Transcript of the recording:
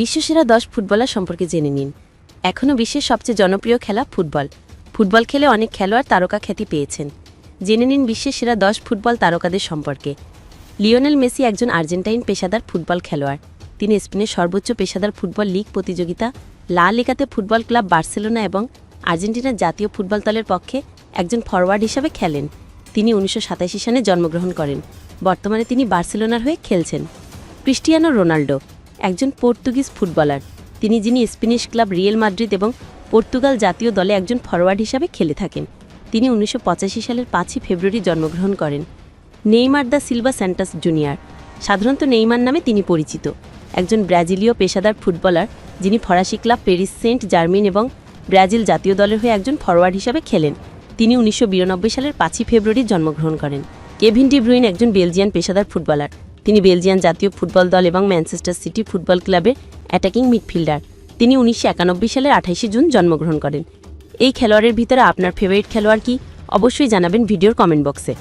বিশ্বসেরা দশ ফুটবলার সম্পর্কে জেনে নিন। এখনও বিশ্বের সবচেয়ে জনপ্রিয় খেলা ফুটবল। ফুটবল খেলে অনেক খেলোয়াড় তারকা খ্যাতি পেয়েছেন। জেনে নিন বিশ্বের সেরা দশ ফুটবল তারকাদের সম্পর্কে। লিওনেল মেসি একজন আর্জেন্টাইন পেশাদার ফুটবল খেলোয়াড়। তিনি স্পেনের সর্বোচ্চ পেশাদার ফুটবল লিগ প্রতিযোগিতা, লা লিগাতে ফুটবল ক্লাব বার্সেলোনা এবং আর্জেন্টিনার জাতীয় ফুটবল দলের পক্ষে একজন ফরওয়ার্ড হিসাবে খেলেন। তিনি উনিশশো সাতাশি সালে জন্মগ্রহণ করেন। বর্তমানে তিনি বার্সেলোনার হয়ে খেলছেন। ক্রিস্টিয়ানো রোনাল্ডো একজন পর্তুগিজ ফুটবলার। তিনি যিনি স্প্যানিশ ক্লাব রিয়েল মাদ্রিদ এবং পর্তুগাল জাতীয় দলে একজন ফরওয়ার্ড হিসাবে খেলে থাকেন। তিনি উনিশশো পঁচাশি সালের পাঁচই ফেব্রুয়ারি জন্মগ্রহণ করেন। Neymar da Silva Santos Junior. সাধারণত নেইমার নামে তিনি পরিচিত। একজন ব্রাজিলীয় পেশাদার ফুটবলার, যিনি ফরাসি ক্লাব প্যারিস সেন্ট জার্মিন এবং ব্রাজিল জাতীয় দলের হয়ে একজন ফরওয়ার্ড হিসাবে খেলেন। তিনি উনিশশো বিরানব্বই সালের পাঁচই ফেব্রুয়ারি জন্মগ্রহণ করেন। কেভিন ডি ব্রুইন একজন বেলজিয়ান পেশাদার ফুটবলার। তিনি বেলজিয়ান জাতীয় ফুটবল দল এবং ম্যানচেস্টার সিটি ফুটবল ক্লাবের অ্যাটাকিং মিডফিল্ডার। তিনি উনিশশো একানব্বই সালের আঠাইশে জুন জন্মগ্রহণ করেন। এই খেলোয়াড়ের ভিতরে আপনার ফেভারিট খেলোয়াড় কি? অবশ্যই জানাবেন ভিডিওর কমেন্ট বক্সে